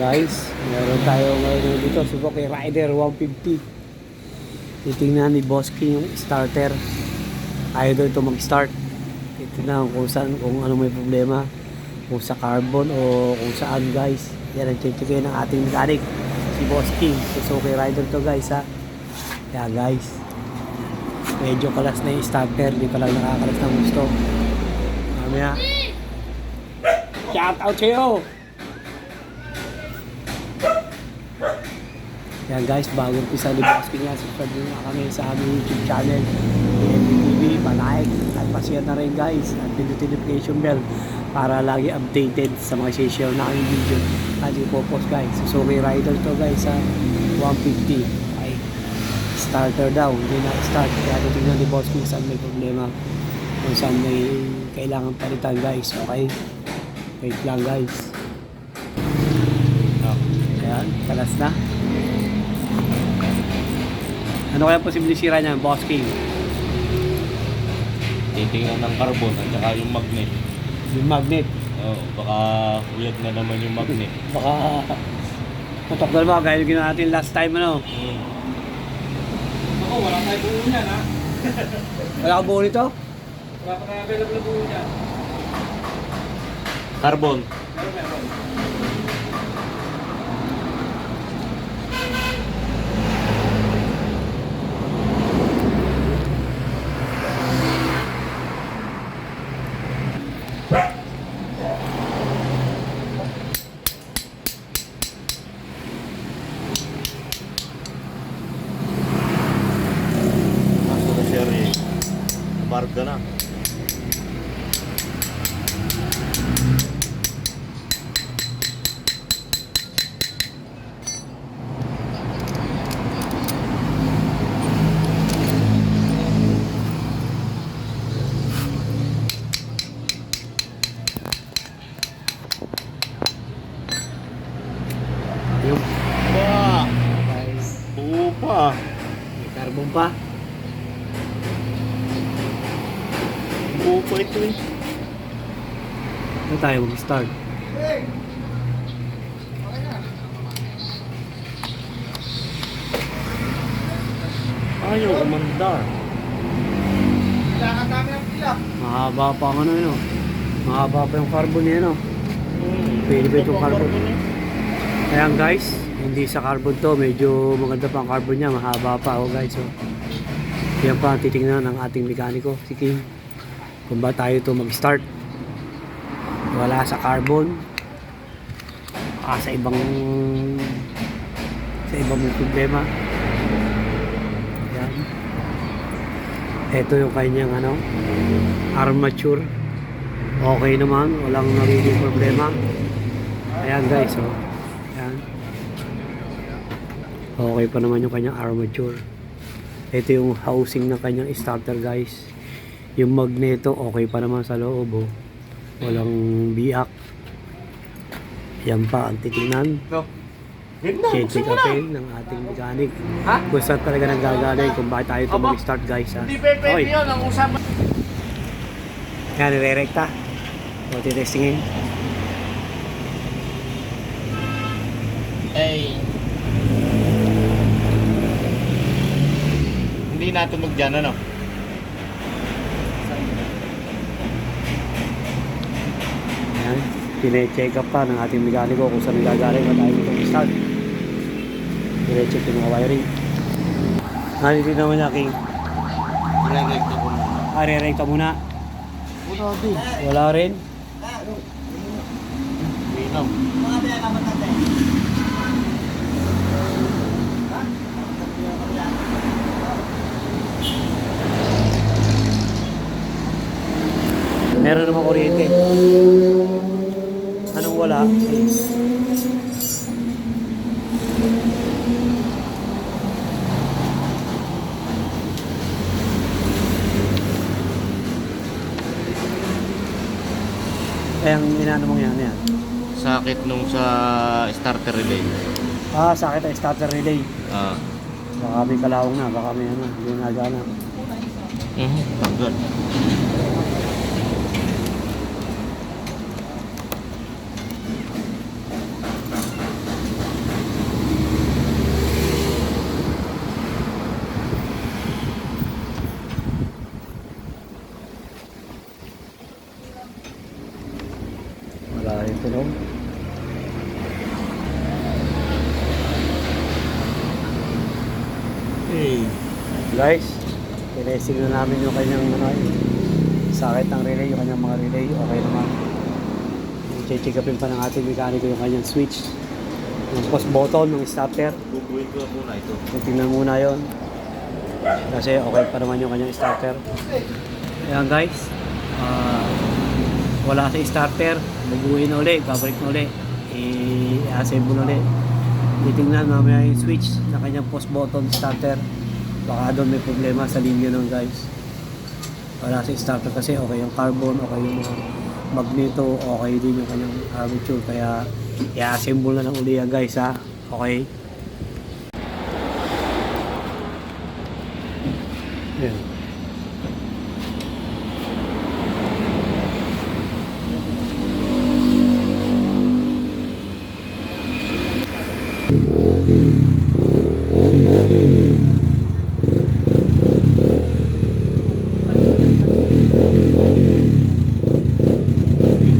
guys, meron tayo ngayon dito Suzuki Rider 150. Titingnan ni Boss King yung starter. Ayaw ito mag-start. Titingnan kung saan, kung ano may problema. Kung sa carbon o kung saan guys. Yan ang chichikin ng ating mechanic. Si Boss King. Suzuki Rider to guys ha. Kaya guys. Medyo kalas na yung starter. Hindi pa lang nakakalas ng gusto. Mamaya. Shout out sa'yo! Yan guys, bago umpisa ni Boss King yan, subscribe nyo na kami sa aming YouTube channel, TV, palike, at pasiyan na rin guys, at pinutin notification bell para lagi updated sa mga share na aming video at ipopost guys. So may rider to guys sa 150. Ay, starter daw, hindi na start. Kaya titignan ni Boss King saan may problema, kung saan may kailangan palitan guys. Okay? Wait lang guys. Ayan, kalas na. Ano kaya posibleng sira niyan, Boss King? Titingnan ng carbon at saka yung magnet. Yung magnet. Oh, baka uyag na naman yung magnet. Baka putok na naman, gaya yung ginawa natin last time, ano? Hmm. Ako, wala tayo buo niyan ha. Wala ka buo nito? Wala pa tayo available na buo niyan. Carbon. Meron, meron. Kaso na siya rin. Barga na. Yung Ba! guys, Buo pa. may carbon pa. Pa ito eh. Tayo mag-start? Ayaw umandar. Kailangan ang pila. Mahaba pa ang ano yun. Mahaba pa yung carbon niya, no? Hmm. Pwede ba itong carbon? eh. Ayan guys, hindi sa carbon to, medyo maganda pa ang carbon niya, mahaba pa oh guys. Oh. Yan pa ang titingnan ng ating mekaniko, si King. Kung ba tayo to mag-start. Wala sa carbon. Ah, sa ibang sa ibang problema. Yan. Ito yung kanyang ano, armature. Okay naman, walang nagiging problema. Ayan guys, oh. Ayan. Okay pa naman yung kanyang armature. Ito yung housing ng kanyang starter guys. Yung magneto okay pa naman sa loob oh. Walang biak. Yan pa ang titingnan. No. Ganda, Check upin ng ating mechanic. Ha? Kung saan talaga nanggagaling kung bakit tayo ito mag-start guys ha. Hindi pe Oy. yun ang usapan. Yan, nire-recta. O, titestingin. Ay. Hindi natunog dyan, ano? Yan. Tine-check up pa ng ating mekaniko kung saan nagagaling at tayo ito mag-start. Tine-check yung mga wiring. Nandito naman niya, King. Ko muna. Ah, re-recta muna. Wala din. Wala rin. Linaw. Meron naman kuryente. Wala? Eh, ang inano mong yan, yan. Sakit nung sa starter relay. Ah, sakit ang starter relay. Ah. Baka may kalawang na, baka may ano, hindi nagana. Mhm. Tanggal. tunog. Hey. Guys, tinesting na namin yung kanyang ano, sakit ng relay, yung kanyang mga relay, okay naman. I-check upin pa ng ating mekaniko yung kanyang switch. Yung post button ng starter. Bubuhin ko muna ito. Tingnan muna yon Kasi okay pa naman yung kanyang starter. Ayan guys, ah, wala sa starter, bubuhin na ulit, babalik na ulit, i-assemble ulit. Titingnan mamaya yung switch na kanyang post button starter. Baka doon may problema sa linya nun guys. Wala sa starter kasi okay yung carbon, okay yung magneto, okay din yung kanyang armature. Kaya i-assemble na lang uli yan guys ha. Okay.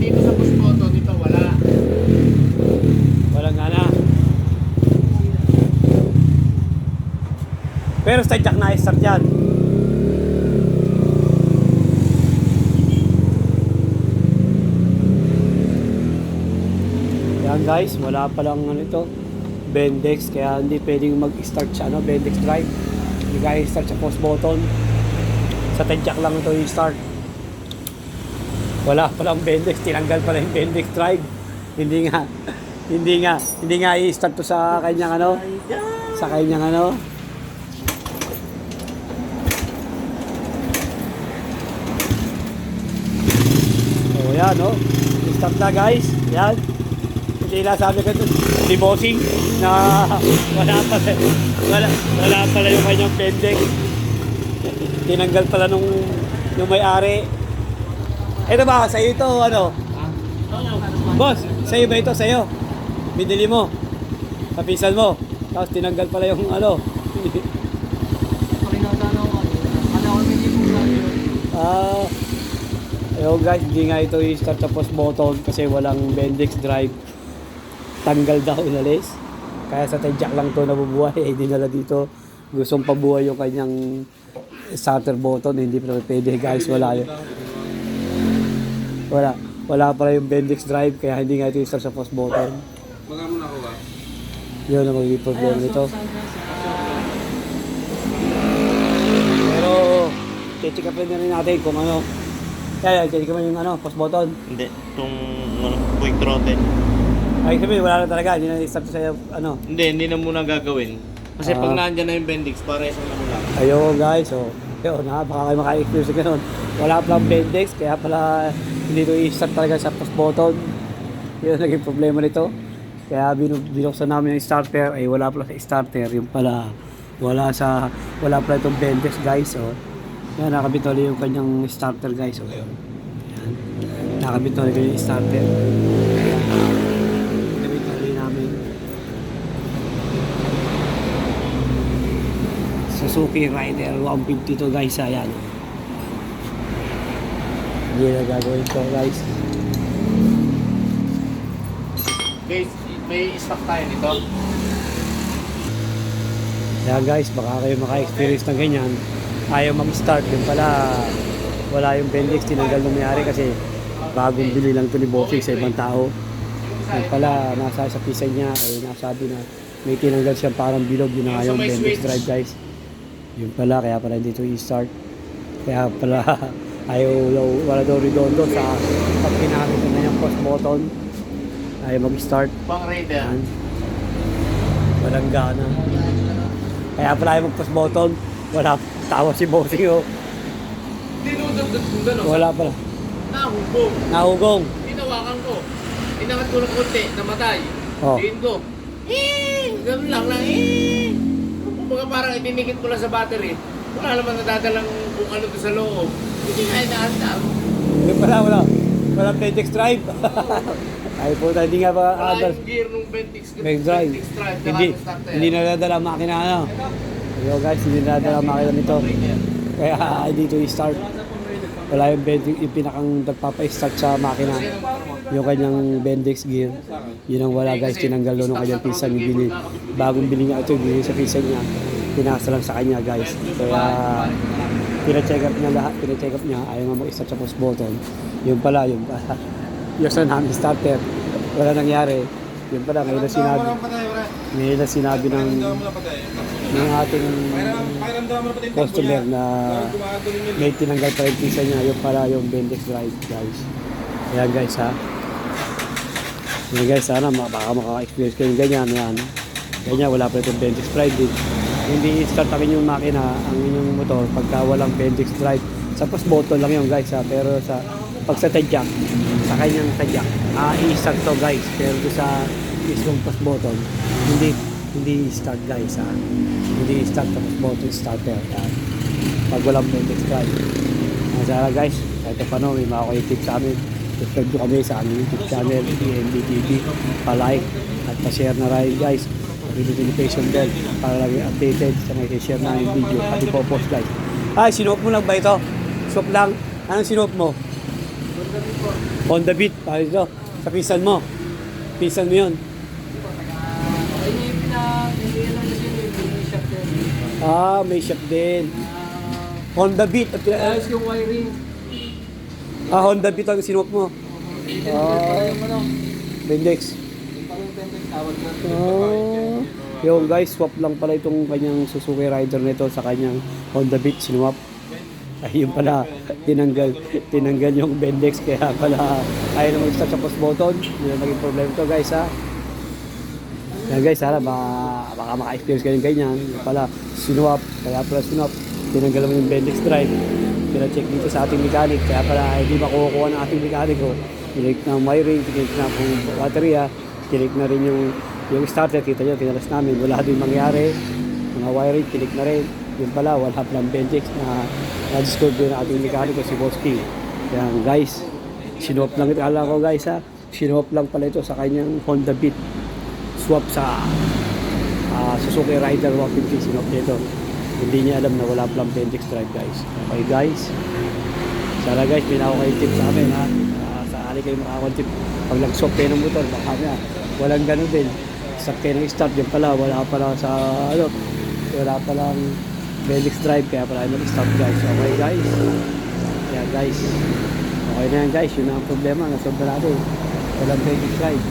Dito sa push button, dito wala. Walang gana. Pero sa jack na start yan. Yan guys, wala pa lang ano ito. Bendex, kaya hindi pwedeng mag-start sa ano, Bendex drive. Hindi kaya start sa post button. Sa jack lang ito yung start. Wala pa lang Bendex, tinanggal pa lang yung Bendex drive. Hindi nga, hindi nga, hindi nga i-start to sa kanyang ano, sa kanyang ano. Oh, yan, no? Start na, guys. Yan. Hindi na sabi ko si bossing na wala pala, wala, wala pala yung kanyang pendek. Tinanggal pala nung, nung may-ari. Ito ba, sa'yo ito, ano? Boss, sa'yo ba ito? Sa'yo? Binili mo? Kapisan mo? Tapos tinanggal pala yung ano? Ah, ayun guys, hindi nga ito i-start sa post button kasi walang Bendix drive. Tanggal daw inalis. Kaya sa tadyak lang to nabubuhay. Eh, dinala dito. Gustong pabuhay yung kanyang starter button. Hindi pa naman pwede guys. Wala yun. Wala. Wala pala yung Bendix drive kaya hindi nga ito i-start sa post button. Baka mo na ako ba? Yun ang magiging problema nito. Pero, check up na rin natin kung ano. Kaya, check up yung ano, post button. Hindi. Itong ano, quick throttle. Ay, sabi, wala na talaga. Hindi na i-start sa'yo, ano. Hindi, hindi na muna gagawin. Kasi pag Ah. nandyan na yung Bendix, para isang ano lang. Ayun guys, so, yun ha, baka kayo maka-experience na ganun. Wala palang Bendex, kaya pala hindi ito i-start talaga sa post button. Yun ang naging problema nito. Kaya binu- binuksan namin yung starter, ay wala pala sa starter, yung pala wala sa wala pala itong Bendex guys, so. Yan, nakabit ulit yung kanyang starter guys, so. Yan. Nakabit ulit yung starter. Nakabit ulit namin. Suzuki Rider 152 guys, ayan. Hindi na gagawin to guys. Guys, may stock tayo nito. Kaya guys, baka kayo maka-experience ng ganyan. Ayaw mag-start, yung pala wala yung Bendix, tinanggal nung mayari kasi bagong bili lang ito ni Bossing sa ibang tao. Yung pala, nasa sa pisa niya, ay nasabi na may tinanggal siyang parang bilog, yun na nga yung Bendix drive guys. Yun pala, kaya pala hindi ito i-start. Kaya pala, ayaw, wala daw redondo sa pag pinakit na yung post button. Ayaw mag-start. Pang Raider. Yan. Walang gana. Kaya pala yung mag-post button, wala tawa si Bossing oh. Dinudugtog ko gano'n. Wala pala. Nahubog. Nahugong. Hinawakan ko. Inangat ko ng konti, namatay. Oh. Tingin ko. Eh! Ganun lang lang. Eh! Kumbaga parang itinikit mo lang sa battery. Wala naman nadadalang kung ano doon sa loob. Hindi nga inaantag. Yung pala, wala. Wala Pentex drive. Ay po, hindi nga ba Wala yung gear nung Meg drive. Bentix drive. Hindi, hindi nadadala ang makina ano. Yo guys, hindi nadadala ang makina nito. Kaya hindi ito i-start. Wala yung, Bentix- yung pinakang nagpapa-start sa makina. Yung kanyang Bendix gear. Yun ang wala guys, tinanggal doon ng kanyang pinsan yung bili. Bagong bili niya ito, bili sa pinsan niya. Pinasa lang sa kanya guys. Kaya pina-check up niya lahat, pina-check up niya, ayaw nga mag-start sa post button. Yun pala, yun pala. Yung sa namin starter, wala nangyari. Yun pala, ngayon na sinabi, ngayon na sinabi ng, ng ating customer na may tinanggal pa rin pisa niya, yung pala yung Bendix Drive guys. Ayan guys ha. Ayan guys, sana baka makaka-experience kayo ganyan. Yan. Ganyan, wala pa itong Bendix Drive din. Hindi start namin yung makina, ang inyong motor, pagka walang Bendix Drive. Sa push button lang yun guys ha. Pero sa pag sa tadyak, sa kanyang tadyak, ah, i-start to guys. Pero doon sa mismong push button, hindi hindi start guys ha. Hindi start sa push button starter. Yan. Pag walang Bendix Drive. Uh, sana guys, kahit pa paano, may mga tips sa amin. Subscribe kami sa aming YouTube channel, TV. Pa-like at pa-share na rin guys. Pag-hit notification bell para lagi updated sa mga share namin video at ipopost guys. Ay, sinuot mo lang ba ito? Suot lang. Anong sinuot mo? Honda Beat. Tayo ito. Sa pisan mo. Pisan mo yun. Ah, may shop din. Honda Beat. At, Ayos yung wiring. ah, Honda Beat ang sinuot mo. Ah, Bendex. Tawag na. Oh. Yung guys, swap lang pala itong kanyang Suzuki Rider nito sa kanyang Honda Beat sinuwap. Ayun pala, tinanggal, tinanggal yung Bendex kaya pala ayaw na mag-start sa post button. Yun ang naging problem to guys ha. Yan guys, sana baka, baka maka-experience kayo ng ganyan. Pala, sinuwap, kaya pala sinuwap. Tinanggal naman yung Bendex drive. Pina-check dito sa ating mechanic, kaya pala hindi makukuha ng ating mekaniko. Tinik na ang wiring, tinik na kung baterya, tinik na rin yung yung starter, kita nyo, kinalas namin, wala din mangyari. Mga wiring, tinik na rin. Yun pala, wala palang Bendex na na-discover ng ating mekaniko si Boss King. Yan guys, sinuwap lang ito. Alam ko guys ha, sinuwap lang pala ito sa kanyang Honda Beat swap sa ah, Suzuki Rider 150 sinop nito. Hindi niya alam na wala palang Bendix drive guys. Okay guys. Sana guys, pinawa kayo tip sa amin ha. Uh, sa ali kayo makakakuha tip. Pag nag-swap kayo ng motor, baka na. Walang ganun din. Start kayo ng start, yun pala, wala pala sa ano, wala palang Bendix drive, kaya pala nag-start guys. Okay guys. Yeah guys. Okay na yan guys, yun ang problema. Nasobra natin. Walang Bendix drive.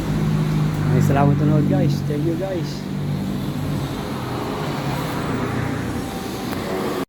Ay, salamat nanood guys. Thank you guys.